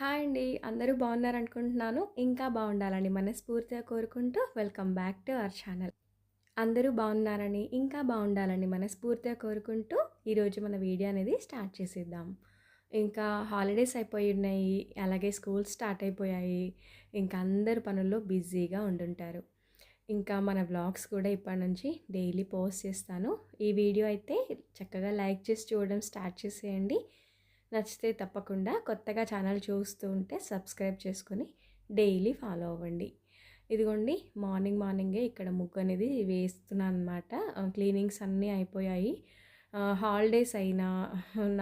Hi అండి. అందరూ బాగున్నారనుకుంటున్నాను. ఇంకా బాగుండాలని మనస్ఫూర్తిగా కోరుకుంటూ welcome back to our channel. అందరూ బాగున్నారని ఇంకా బాగుండాలని మనస్ఫూర్తిగా కోరుకుంటూ ఈరోజు మన వీడియో అనేది స్టార్ట్ చేసేద్దాం. ఇంకా హాలిడేస్ అయిపోయి ఉన్నాయి. అలాగే స్కూల్స్ స్టార్ట్ అయిపోయాయి. ఇంకా అందరు పనుల్లో బిజీగా ఉండుంటారు. ఇంకా మన వ్లాగ్స్ కూడా ఇప్పటి నుంచి డైలీ పోస్ట్ చేస్తాను. ఈ వీడియో అయితే చక్కగా లైక్ చేసి చూడడం స్టార్ట్ చేసేయండి. నచ్చితే తప్పకుండా కొత్తగా ఛానల్ చూస్తూ ఉంటే సబ్స్క్రైబ్ చేసుకొని డైలీ ఫాలో అవ్వండి. ఇదిగోండి మార్నింగ్ మార్నింగే ఇక్కడ ముగ్గు అనేది వేస్తున్నాను అనమాట క్లీనింగ్స్ అన్నీ అయిపోయాయి. హాలిడేస్ అయినా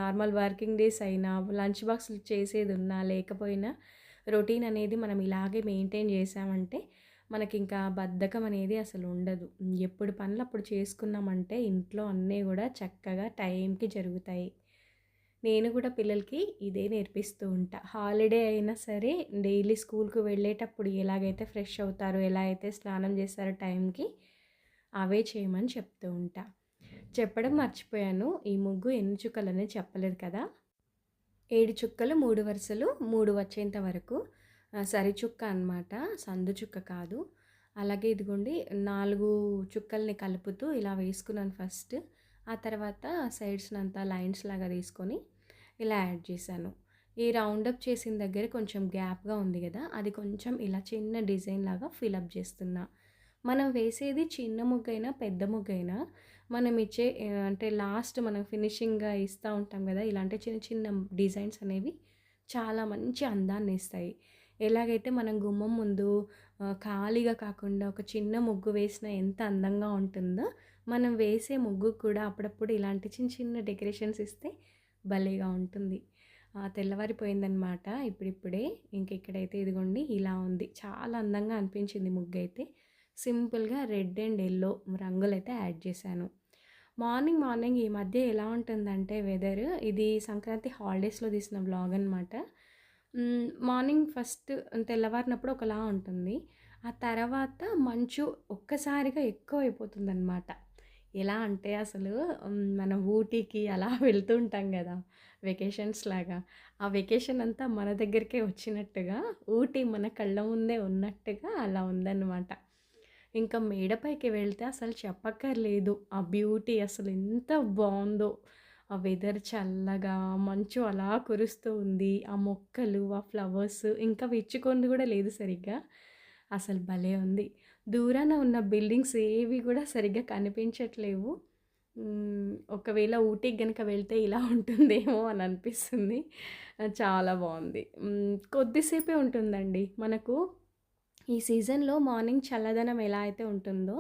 నార్మల్ వర్కింగ్ డేస్ అయినా లంచ్ బాక్స్ చేసేది ఉన్నా లేకపోయినా రొటీన్ అనేది మనం ఇలాగే మెయింటైన్ చేసామంటే మనకి ఇంకా బద్ధకం అనేది అసలు ఉండదు. ఎప్పుడు పనులు అప్పుడు చేసుకున్నామంటే ఇంట్లో అన్నీ కూడా చక్కగా టైంకి జరుగుతాయి. నేను కూడా పిల్లలకి ఇదే నేర్పిస్తూ ఉంటా. హాలిడే అయినా సరే డైలీ స్కూల్కి వెళ్ళేటప్పుడు ఎలాగైతే ఫ్రెష్ అవుతారో ఎలా అయితే స్నానం చేస్తారో టైంకి అవే చేయమని చెప్తూ ఉంటా. చెప్పడం మర్చిపోయాను. ఈ ముగ్గు ఎన్ని చుక్కలని చెప్పలేదు కదా. ఏడు చుక్కలు మూడు వరుసలు మూడు వచ్చేంత వరకు. సరి చుక్క అనమాట సందు చుక్క కాదు. అలాగే ఇదిగోండి నాలుగు చుక్కల్ని కలుపుతూ ఇలా వేసుకున్నాను ఫస్ట్. ఆ తర్వాత సైడ్స్ని అంతా లైన్స్ లాగా తీసుకొని ఇలా యాడ్ చేశాను. ఈ రౌండప్ చేసిన దగ్గర కొంచెం గ్యాప్గా ఉంది కదా అది కొంచెం ఇలా చిన్న డిజైన్ లాగా ఫిలప్ చేస్తున్నా. మనం వేసేది చిన్న ముగ్గైనా పెద్ద ముగ్గైనా మనం ఇచ్చే అంటే లాస్ట్ మనం ఫినిషింగ్గా ఇస్తూ ఉంటాం కదా ఇలాంటి చిన్న చిన్న డిజైన్స్ అనేవి చాలా మంచి అందాన్ని ఇస్తాయి. ఎలాగైతే మనం గుమ్మం ముందు ఖాళీగా కాకుండా ఒక చిన్న ముగ్గు వేసినా ఎంత అందంగా ఉంటుందో మనం వేసే ముగ్గు కూడా అప్పుడప్పుడు ఇలాంటి చిన్న చిన్న డెకరేషన్స్ ఇస్తే భలేగా ఉంటుంది. తెల్లవారిపోయిందనమాట ఇప్పుడిప్పుడే. ఇంక ఇక్కడైతే ఇదిగోండి ఇలా ఉంది. చాలా అందంగా అనిపించింది ముగ్గు అయితే సింపుల్గా రెడ్ అండ్ ఎల్లో రంగులు అయితే యాడ్ చేశాను. మార్నింగ్ మార్నింగ్ ఈ మధ్య ఎలా ఉంటుందంటే వెదర్ ఇది సంక్రాంతి హాలిడేస్లో తీసిన బ్లాగ్ అనమాట మార్నింగ్ ఫస్ట్ తెల్లవారినప్పుడు ఒకలా ఉంటుంది. ఆ తర్వాత మంచు ఒక్కసారిగా ఎక్కువ అయిపోతుంది అనమాట ఎలా అంటే అసలు మనం ఊటీకి అలా వెళ్తూ ఉంటాం కదా వెకేషన్స్ లాగా. ఆ వెకేషన్ అంతా మన దగ్గరికే వచ్చినట్టుగా ఊటీ మన కళ్ళ ముందే ఉన్నట్టుగా అలా ఉందన్నమాట. ఇంకా మేడపైకి వెళ్తే అసలు చెప్పక్కర్లేదు ఆ బ్యూటీ అసలు ఎంత బాగుందో. ఆ వెదర్ చల్లగా మంచు అలా కురుస్తూ ఉంది ఆ మొక్కలు ఆ ఫ్లవర్స్ ఇంకా విచ్చుకొని కూడా లేదు సరిగ్గా. అసలు భలే ఉంది. దూరాన ఉన్న బిల్డింగ్స్ ఏవి కూడా సరిగ్గా కనిపించట్లేవు. ఒకవేళ ఊటీకి కనుక వెళ్తే ఇలా ఉంటుందేమో అని అనిపిస్తుంది. చాలా బాగుంది. కొద్దిసేపే ఉంటుందండి. మనకు ఈ సీజన్లో మార్నింగ్ చల్లదనం ఎలా అయితే ఉంటుందో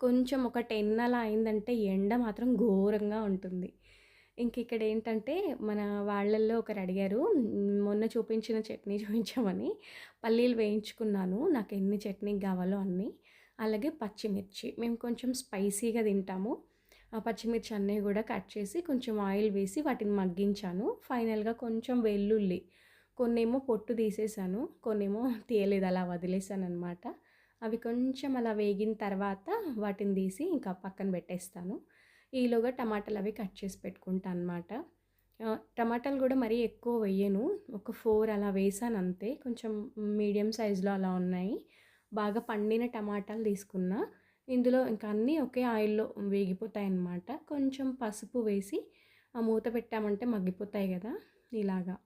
కొంచెం ఒక టెన్ అలా అయిందంటే ఎండ మాత్రం ఘోరంగా ఉంటుంది. ఇంక ఇక్కడ ఏంటంటే మన వాళ్ళల్లో ఒకరు అడిగారు మొన్న చూపించిన చట్నీ చూపించామని పల్లీలు వేయించుకున్నాను నాకు ఎన్ని చట్నీ కావాలో అన్నీ. అలాగే పచ్చిమిర్చి మేము కొంచెం స్పైసీగా తింటాము. ఆ పచ్చిమిర్చి అన్నీ కూడా కట్ చేసి కొంచెం ఆయిల్ వేసి వాటిని మగ్గించాను. ఫైనల్గా కొంచెం వెల్లుల్లి కొన్నేమో పొట్టు తీసేసాను కొన్నేమో తీయలేదు అలా వదిలేసాను అనమాట అవి కొంచెం అలా వేగిన తర్వాత వాటిని తీసి ఇంకా పక్కన పెట్టేస్తాను. ఈలోగా టమాటాలు అవి కట్ చేసి పెట్టుకుంటాను అనమాట టమాటాలు కూడా మరీ ఎక్కువ వేయను. ఒక ఫోర్ అలా వేసాను అంతే. కొంచెం మీడియం సైజులో అలా ఉన్నాయి. బాగా పండిన టమాటాలు తీసుకున్నా. ఇందులో ఇంకా అన్నీ ఒకే ఆయిల్లో వేగిపోతాయి అన్నమాట. కొంచెం పసుపు వేసి ఆ మూత పెట్టామంటే మగ్గిపోతాయి కదా ఇలాగా.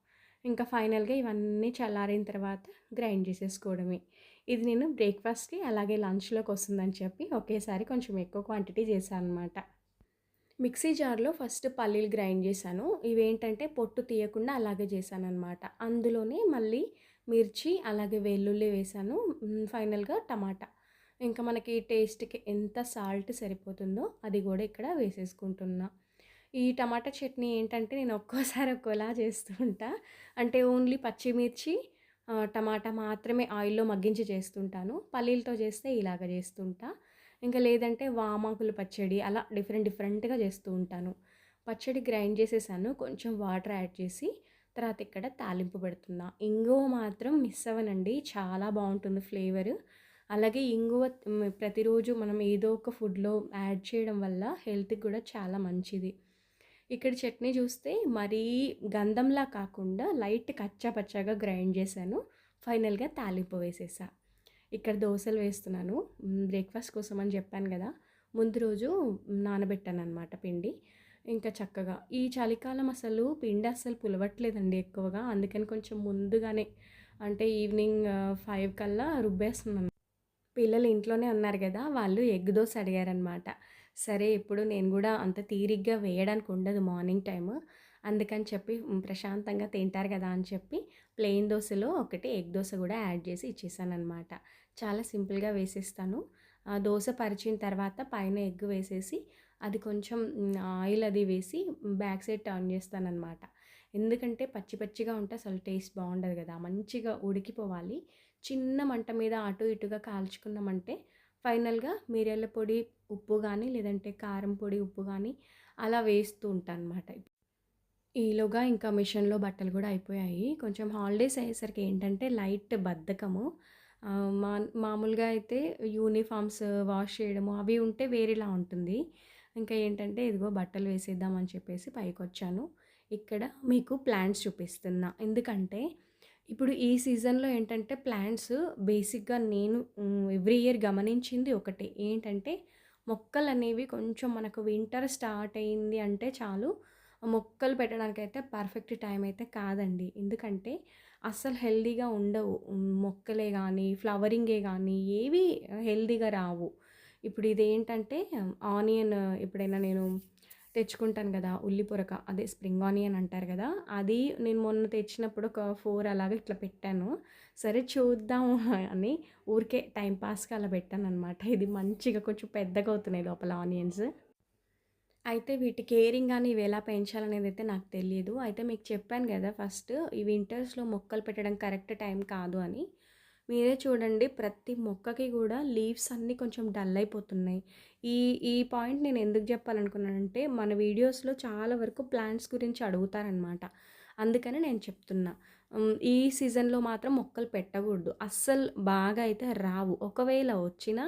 ఇంకా ఫైనల్గా ఇవన్నీ చల్లారిన తర్వాత గ్రైండ్ చేసేసుకోవడమే. ఇది నేను బ్రేక్ఫాస్ట్కి అలాగే లంచ్లోకి వస్తుందని చెప్పి ఒకేసారి కొంచెం ఎక్కువ క్వాంటిటీ చేశాను అనమాట మిక్సీ జార్లో ఫస్ట్ పల్లీలు గ్రైండ్ చేశాను. ఇవేంటంటే పొట్టు తీయకుండా అలాగే చేశాను అనమాట అందులోనే మళ్ళీ మిర్చి అలాగే వెల్లుల్లి వేసాను ఫైనల్గా టమాటా. ఇంకా మనకి టేస్ట్కి ఎంత సాల్ట్ సరిపోతుందో అది కూడా ఇక్కడ వేసేసుకుంటున్నా. ఈ టమాటా చట్నీ ఏంటంటే నేను ఒక్కోసారి ఒక్కోలా చేస్తూ ఉంటా. అంటే ఓన్లీ పచ్చిమిర్చి టమాటా మాత్రమే ఆయిల్లో మగ్గించి చేస్తుంటాను. పల్లీలతో చేస్తే ఇలాగ చేస్తుంటా. ఇంకా లేదంటే వామాకులు పచ్చడి అలా డిఫరెంట్ డిఫరెంట్గా చేస్తూ ఉంటాను. పచ్చడి గ్రైండ్ చేసేసాను. కొంచెం వాటర్ యాడ్ చేసి తర్వాత ఇక్కడ తాలింపు పెడుతున్నా. ఇంగువ మాత్రం మిస్ అవ్వనండి. చాలా బాగుంటుంది ఫ్లేవర్. అలాగే ఇంగువ ప్రతిరోజు మనం ఏదో ఒక ఫుడ్లో యాడ్ చేయడం వల్ల హెల్త్కి కూడా చాలా మంచిది. ఇక్కడ చట్నీ చూస్తే మరీ గంధంలా కాకుండా లైట్ కచ్చా పచ్చగా గ్రైండ్ చేశాను. ఫైనల్గా తాలింపు వేసేసా. ఇక్కడ దోశలు వేస్తున్నాను. బ్రేక్ఫాస్ట్ కోసం అని చెప్పాను కదా. ముందు రోజు నానబెట్టాను అనమాట పిండి. ఇంకా చక్కగా. ఈ చలికాలం అసలు పిండి అస్సలు పులవట్లేదండి ఎక్కువగా. అందుకని కొంచెం ముందుగానే అంటే ఈవినింగ్ ఫైవ్ కల్లా రుబ్బేస్తున్నాను. పిల్లలు ఇంట్లోనే ఉన్నారు కదా వాళ్ళు ఎగ్ దోశ అడిగారనమాట సరే ఇప్పుడు నేను కూడా అంత తీరిగ్గా వేయడానికి ఉండదు మార్నింగ్ టైము. అందుకని చెప్పి ప్రశాంతంగా తింటారు కదా అని చెప్పి ప్లెయిన్ దోశలో ఒకటి ఎగ్ దోశ కూడా యాడ్ చేసి ఇచ్చేసాను అనమాట చాలా సింపుల్గా వేసేస్తాను. ఆ దోశ పరిచిన తర్వాత పైన ఎగ్ వేసేసి అది కొంచెం ఆయిల్ అది వేసి బ్యాక్ సైడ్ టర్న్ చేస్తానన్నమాట. ఎందుకంటే పచ్చి పచ్చిగా ఉంటే అసలు టేస్ట్ బాగుండదు కదా. మంచిగా ఉడికిపోవాలి. చిన్న మంట మీద అటు ఇటుగా కాల్చుకున్నామంటే ఫైనల్గా మిరియాల పొడి ఉప్పు కానీ లేదంటే కారం పొడి ఉప్పు కానీ అలా వేస్తూ ఉంటాను అనమాట ఈలోగా ఇంకా మిషన్లో బట్టలు కూడా అయిపోయాయి. కొంచెం హాలిడేస్ అయ్యేసరికి ఏంటంటే లైట్ బద్ధకము. మా మామూలుగా అయితే యూనిఫామ్స్ వాష్ చేయడము అవి ఉంటే వేరేలా ఉంటుంది. ఇంకా ఏంటంటే ఇదిగో బట్టలు వేసేద్దామని చెప్పేసి పైకి వచ్చాను ఇక్కడ మీకు ప్లాంట్స్ చూపిస్తున్నా. ఎందుకంటే ఇప్పుడు ఈ సీజన్లో ఏంటంటే ప్లాంట్స్ బేసిక్గా నేను ఎవ్రీ ఇయర్ గమనించింది ఒకటి. ఏంటంటే మొక్కలు అనేవి కొంచెం మనకు వింటర్ స్టార్ట్ అయింది అంటే చాలు. మొక్కలు పెట్టడానికి అయితే పర్ఫెక్ట్ టైం అయితే కాదండి. ఎందుకంటే అస్సలు హెల్దీగా ఉండవు. మొక్కలే కానీ ఫ్లవరింగే కానీ ఏవి హెల్దీగా రావు. ఇప్పుడు ఇది ఏంటంటే ఆనియన్ ఎప్పుడైనా నేను తెచ్చుకుంటాను కదా ఉల్లి పొరక అదే స్ప్రింగ్ ఆనియన్ అంటారు కదా అది నేను మొన్న తెచ్చినప్పుడు ఒక ఫోర్ అలాగే ఇట్లా పెట్టాను. సరే చూద్దాం అని ఊరికే టైం పాస్కి అలా పెట్టాను అనమాట ఇది మంచిగా కొంచెం పెద్దగా అవుతున్నాయి లోపల ఆనియన్స్. అయితే వీటి కేరింగ్ కానీ ఇవి ఎలా పెంచాలనేది అయితే నాకు తెలియదు అయితే మీకు చెప్పాను కదా ఫస్ట్ ఈ వింటర్స్లో మొక్కలు పెట్టడం కరెక్ట్ టైం కాదు అని. మీరే చూడండి ప్రతి మొక్కకి కూడా లీవ్స్ అన్నీ కొంచెం డల్ అయిపోతున్నాయి. ఈ ఈ పాయింట్ నేను ఎందుకు చెప్పాలనుకున్నానంటే మన వీడియోస్లో చాలా వరకు ప్లాంట్స్ గురించి అడుగుతారనమాట. అందుకని నేను చెప్తున్నా. ఈ సీజన్లో మాత్రం మొక్కలు పెట్టకూడదు. అస్సలు బాగా అయితే రావు. ఒకవేళ వచ్చినా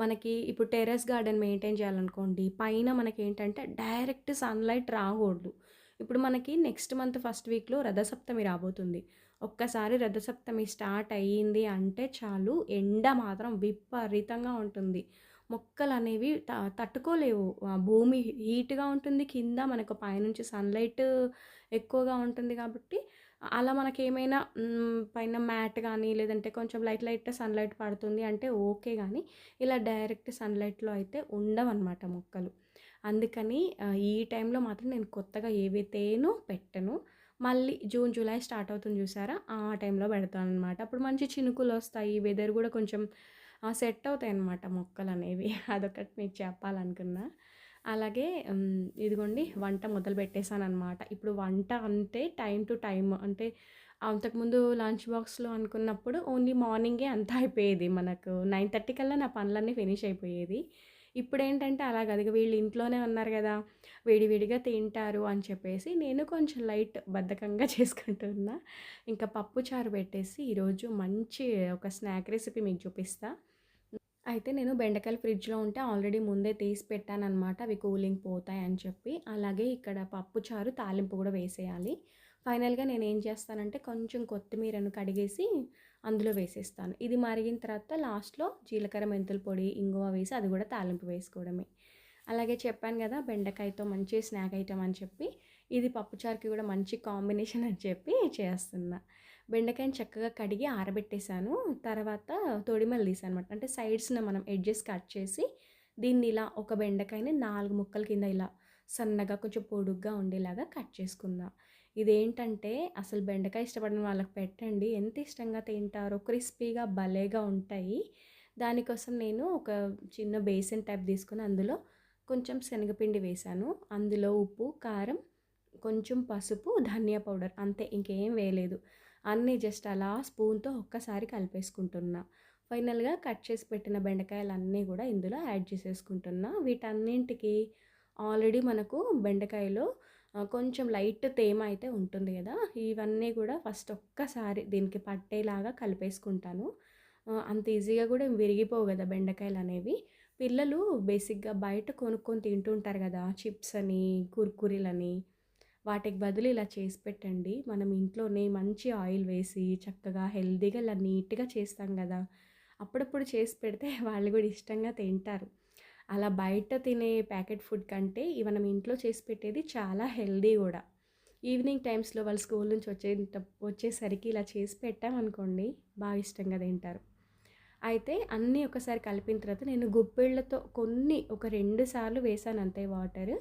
మనకి ఇప్పుడు టెర్రస్ గార్డెన్ మెయింటైన్ చేయాలనుకోండి పైన మనకి ఏంటంటే డైరెక్ట్ సన్లైట్ రాకూడదు. ఇప్పుడు మనకి నెక్స్ట్ మంత్ ఫస్ట్ వీక్లో రథసప్తమి రాబోతుంది. ఒక్కసారి రథసప్తమి స్టార్ట్ అయ్యింది అంటే చాలు ఎండ మాత్రం విపరీతంగా ఉంటుంది. మొక్కలు అనేవి త తట్టుకోలేవు. భూమి హీట్గా ఉంటుంది కింద మనకు పైనుంచి సన్లైట్ ఎక్కువగా ఉంటుంది కాబట్టి అలా మనకి ఏమైనా పైన మ్యాట్ కానీ లేదంటే కొంచెం లైట్ లైట్ సన్లైట్ పడుతుంది అంటే ఓకే కానీ ఇలా డైరెక్ట్ సన్లైట్లో అయితే ఉండవన్నమాట మొక్కలు. అందుకని ఈ టైంలో మాత్రం నేను కొత్తగా ఏవైతేనో పెట్టను. మళ్ళీ జూన్ జూలై స్టార్ట్ అవుతుంది చూసారా? ఆ టైంలో పెడతాను అనమాట అప్పుడు మంచి చినుకులు వస్తాయి వెదర్ కూడా కొంచెం సెట్ అవుతాయి అన్నమాట మొక్కలు అనేవి అదొకటి మీకు చెప్పాలనుకున్నా. అలాగే ఇదిగోండి వంట మొదలు పెట్టేశాను అనమాట ఇప్పుడు వంట అంటే టైం టు టైం అంటే అంతకుముందు లంచ్ బాక్స్లో అనుకున్నప్పుడు ఓన్లీ మార్నింగే అంతా అయిపోయేది. మనకు నైన్ థర్టీ కల్లా నా పనులన్నీ ఫినిష్ అయిపోయేది. ఇప్పుడు ఏంటంటే అలా అది వీళ్ళు ఇంట్లోనే ఉన్నారు కదా వేడివేడిగా తింటారు అని చెప్పేసి నేను కొంచెం లైట్ బద్ధకంగా చేసుకుంటున్నా ఇంకా పప్పు చారు పెట్టేసి ఈరోజు మంచి ఒక స్నాక్ రెసిపీ మీకు చూపిస్తాను అయితే నేను బెండకాయలు ఫ్రిడ్జ్లో ఉంటే ఆల్రెడీ ముందే తీసి పెట్టానమాట అవి కూలింగ్ పోతాయి అని చెప్పి. అలాగే ఇక్కడ పప్పు చారు తాలింపు కూడా వేసేయాలి. ఫైనల్గా నేను ఏం చేస్తానంటే కొంచెం కొత్తిమీరను కడిగేసి అందులో వేసేస్తాను. ఇది మరిగిన తర్వాత లాస్ట్లో జీలకర్ర మెంతుల పొడి ఇంగువ వేసి అది కూడా తాలింపు వేసుకోవడమే. అలాగే చెప్పాను కదా బెండకాయతో మంచి స్నాక్ ఐటమ్ అని చెప్పి. ఇది పప్పుచారుకి కూడా మంచి కాంబినేషన్ అని చెప్పి చేస్తున్నా. బెండకాయని చక్కగా కడిగి ఆరబెట్టేశాను తర్వాత తొడిమలు తీసాను అనమాట అంటే సైడ్స్న మనం ఎడ్జెస్ కట్ చేసి దీన్ని ఇలా ఒక బెండకాయని నాలుగు ముక్కల కింద ఇలా సన్నగా కొంచెం పొడుగ్గా ఉండేలాగా కట్ చేసుకుందాం. ఇదేంటంటే అసలు బెండకాయ ఇష్టపడిన వాళ్ళకి పెట్టండి. ఎంత ఇష్టంగా తింటారో క్రిస్పీగా భలేగా ఉంటాయి. దానికోసం నేను ఒక చిన్న బేసిన్ టైప్ తీసుకుని అందులో కొంచెం శనగపిండి వేశాను అందులో ఉప్పు కారం కొంచెం పసుపు ధనియా పౌడర్ అంతే. ఇంకేం వేయలేదు. అన్నీ జస్ట్ అలా స్పూన్తో ఒక్కసారి కలిపేసుకుంటున్నా. ఫైనల్గా కట్ చేసి పెట్టిన బెండకాయలు అన్నీ కూడా ఇందులో యాడ్ చేసేసుకుంటున్నా. వీటన్నింటికి ఆల్రెడీ మనకు బెండకాయలో కొంచెం లైట్ తేమ అయితే ఉంటుంది కదా ఇవన్నీ కూడా ఫస్ట్ ఒక్కసారి దీనికి పట్టేలాగా కలిపేసుకుంటాను. అంత ఈజీగా కూడా విరిగిపోవు కదా బెండకాయలు అనేవి. పిల్లలు బేసిక్‌గా బయట కొనుక్కొని తింటుంటారు కదా చిప్స్ అని, కుర్కురీలని వాటికి బదులు ఇలా చేసి పెట్టండి. మనం ఇంట్లోనే మంచి ఆయిల్ వేసి చక్కగా హెల్దీగా ఇలా నీట్‌గా చేస్తాం కదా అప్పుడప్పుడు చేసి పెడితే వాళ్ళు కూడా ఇష్టంగా తింటారు. అలా బయట తినే ప్యాకెట్ ఫుడ్ కంటే ఇవి మనం ఇంట్లో చేసి పెట్టేది చాలా హెల్దీ కూడా ఈవినింగ్ టైమ్స్‌లో వాళ్ళు స్కూల్ నుంచి వచ్చే వచ్చేసరికి ఇలా చేసి పెట్టామనుకోండి బాగా ఇష్టంగా తింటారు. అయితే అన్నీ ఒకసారి కలిపిన తర్వాత నేను గుప్పెళ్ళతో కొన్ని ఒక రెండు సార్లు వేసాను అంతే వాటర్.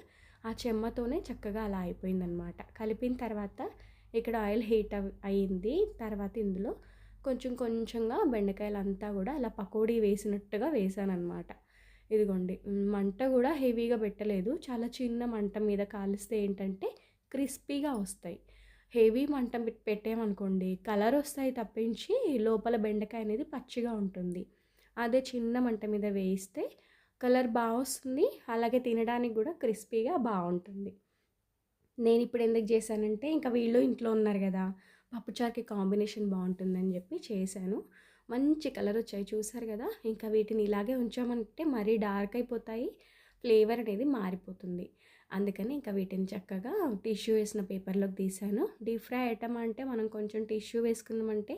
ఆ చెమ్మతోనే చక్కగా అలా అయిపోయిందనమాట. కలిపిన తర్వాత ఇక్కడ ఆయిల్ హీట్ అవ్ అయింది. తర్వాత ఇందులో కొంచెం కొంచెంగా బెండకాయలు అంతా కూడా అలా పకోడీ వేసినట్టుగా వేసానన్నమాట ఇదిగోండి మంట కూడా హెవీగా పెట్టలేదు. చాలా చిన్న మంట మీద కాలిస్తే ఏంటంటే క్రిస్పీగా వస్తాయి. హెవీ మంట పెట్టామనుకోండి కలర్ వస్తాయి తప్పించి లోపల బెండకాయ అనేది పచ్చిగా ఉంటుంది. అదే చిన్న మంట మీద వేయిస్తే కలర్ బాగా వస్తుంది. అలాగే తినడానికి కూడా క్రిస్పీగా బాగుంటుంది నేను ఇప్పుడు ఎందుకు చేశానంటే ఇంకా వీళ్ళు ఇంట్లో ఉన్నారు కదా పప్పుచారుకి కాంబినేషన్ బాగుంటుందని చెప్పి చేశాను. మంచి కలర్ వచ్చాయి చూసారు కదా ఇంకా వీటిని ఇలాగే ఉంచామంటే మరీ డార్క్ అయిపోతాయి. ఫ్లేవర్ అనేది మారిపోతుంది. అందుకని ఇంకా వీటిని చక్కగా టిష్యూ వేసిన పేపర్‌లోకి తీశాను. డీప్ ఫ్రై ఐటమ్ అంటే మనం కొంచెం టిష్యూ వేసుకున్నామంటే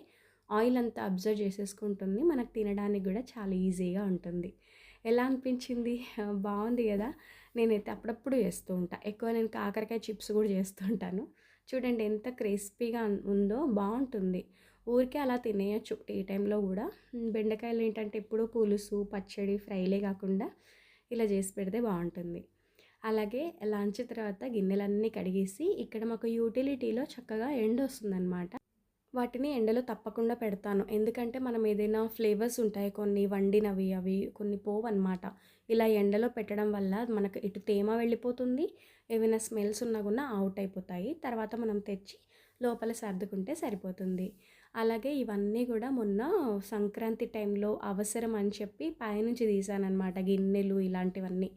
ఆయిల్ అంతా అబ్జర్వ్ చేసేసుకుంటుంది. మనకు తినడానికి కూడా చాలా ఈజీగా ఉంటుంది. ఎలా అనిపించింది? బాగుంది కదా నేనైతే అప్పుడప్పుడు చేస్తూ ఉంటాను ఎక్కువ నేను కాకరకాయ చిప్స్ కూడా చేస్తూ ఉంటాను. చూడండి ఎంత క్రిస్పీగా ఉందో బాగుంటుంది ఊరికే అలా తినేయొచ్చు టీ టైంలో కూడా బెండకాయలు ఏంటంటే ఎప్పుడూ పులుసు, పచ్చడి, ఫ్రైలే కాకుండా ఇలా చేసి పెడితే బాగుంటుంది అలాగే లంచ్ తర్వాత గిన్నెలన్నీ కడిగేసి ఇక్కడ మాకు యూటిలిటీలో చక్కగా ఎండొస్తుందనమాట. వాటిని ఎండలో తప్పకుండా పెడతాను. ఎందుకంటే మనం ఏదైనా ఫ్లేవర్స్ ఉంటాయి కొన్ని వండినవి అవి కొన్ని పోవన్నమాట. ఇలా ఎండలో పెట్టడం వల్ల మనకు ఇటు తేమ వెళ్ళిపోతుంది. ఏమైనా స్మెల్స్ ఉన్నా కూడా అవుట్ అయిపోతాయి. తర్వాత మనం తెచ్చి లోపల సర్దుకుంటే సరిపోతుంది. అలాగే ఇవన్నీ కూడా మొన్న సంక్రాంతి టైంలో అవసరం అని చెప్పి పైనుంచి తీశాననమాట గిన్నెలు ఇలాంటివన్నీ.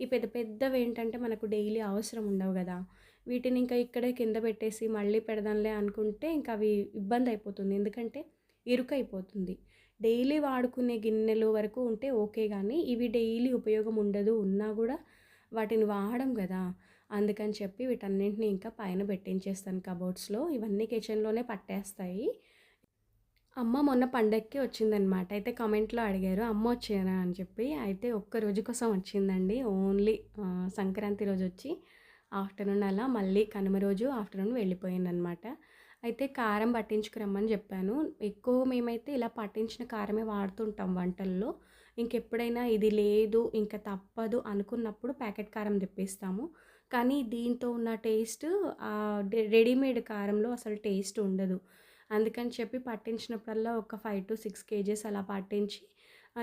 ఈ పెద్ద పెద్దవి ఏంటంటే మనకు డైలీ అవసరం ఉండవు కదా వీటిని ఇంకా ఇక్కడే కింద పెట్టేసి మళ్ళీ పెడదాంలే అనుకుంటే ఇంకా అవి ఇబ్బంది అయిపోతుంది. ఎందుకంటే ఇరుకైపోతుంది. డైలీ వాడుకునే గిన్నెలు వరకు ఉంటే ఓకే కానీ ఇవి డైలీ ఉపయోగం ఉండదు. ఉన్నా కూడా వాటిని వాడడం కదా అందుకని చెప్పి వీటన్నింటినీ ఇంకా పైన పెట్టించేస్తాను కబోర్డ్స్‌లో. ఇవన్నీ కిచెన్‌లోనే పట్టేస్తాయి. అమ్మ మొన్న పండగకి వచ్చిందనమాట. అయితే కామెంట్‌లో అడిగారు అమ్మ వచ్చారా అని చెప్పి. అయితే ఒక్క రోజు కోసం వచ్చిందండి. ఓన్లీ సంక్రాంతి రోజు వచ్చి ఆఫ్టర్‌నూన్ అలా మళ్ళీ కనుమ రోజు ఆఫ్టర్‌నూన్ వెళ్ళిపోయిందనమాట. అయితే కారం పట్టించుకురమ్మని చెప్పాను. ఎక్కువ మేమైతే ఇలా పట్టించిన కారమే వాడుతుంటాం వంటల్లో. ఇంకెప్పుడైనా ఇది లేదు ఇంకా తప్పదు అనుకున్నప్పుడు ప్యాకెట్ కారం తెప్పిస్తాము. కానీ దీంతో ఉన్న టేస్ట్ రెడీమేడ్ కారంలో అసలు టేస్ట్ ఉండదు. అందుకని చెప్పి పట్టించినప్పుడల్లా ఒక 5-6 కేజీస్ అలా పట్టించి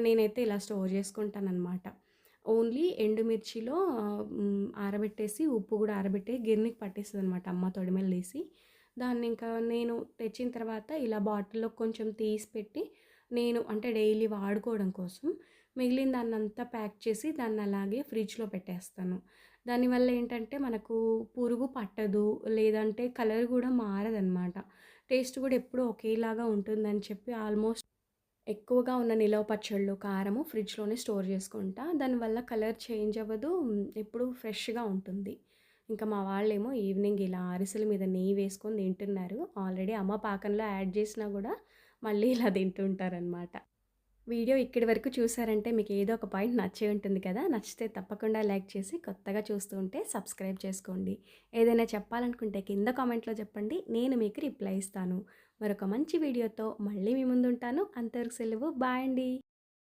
నేనైతే ఇలా స్టోర్ చేసుకుంటాననమాట. ఓన్లీ ఎండుమిర్చిలో ఆరబెట్టేసి ఉప్పు కూడా ఆరబెట్టి పట్టేస్తుంది అనమాట అమ్మ తొడిమెలు తీసి. దాన్ని ఇంకా నేను తెచ్చిన తర్వాత ఇలా బాటిల్‌లో కొంచెం తీసి పెట్టి నేను అంటే డైలీ వాడుకోవడం కోసం మిగిలిన దాన్ని అంతా ప్యాక్ చేసి దాన్ని అలాగే ఫ్రిడ్జ్‌లో పెట్టేస్తాను. దానివల్ల ఏంటంటే మనకు పురుగు పట్టదు. లేదంటే కలర్ కూడా మారదనమాట. టేస్ట్ కూడా ఎప్పుడూ ఒకేలాగా ఉంటుందని చెప్పి ఆల్మోస్ట్ ఎక్కువగా ఉన్న నిలవ పచ్చళ్ళు, కారము ఫ్రిడ్జ్‌లోనే స్టోర్ చేసుకుంటా. దానివల్ల కలర్ చేంజ్ అవ్వదు. ఎప్పుడు ఫ్రెష్‌గా ఉంటుంది. ఇంకా మా వాళ్ళేమో ఈవినింగ్ ఇలా అరిసెల మీద నెయ్యి వేసుకొని తింటున్నారు. ఆల్రెడీ అమ్మ పాకంలో యాడ్ చేసినా కూడా మళ్ళీ ఇలా తింటుంటారనమాట. వీడియో ఇక్కడి వరకు చూసారంటే మీకు ఏదో ఒక పాయింట్ నచ్చే ఉంటుంది కదా! నచ్చితే తప్పకుండా లైక్ చేసి కొత్తగా చూస్తూ ఉంటే సబ్స్క్రైబ్ చేసుకోండి. ఏదైనా చెప్పాలనుకుంటే కింద కామెంట్‌లో చెప్పండి. నేను మీకు రిప్లై ఇస్తాను. మరొక మంచి వీడియోతో మళ్ళీ మీ ముందుంటాను. అంతవరకు సెలవు. బాయ్ అండి.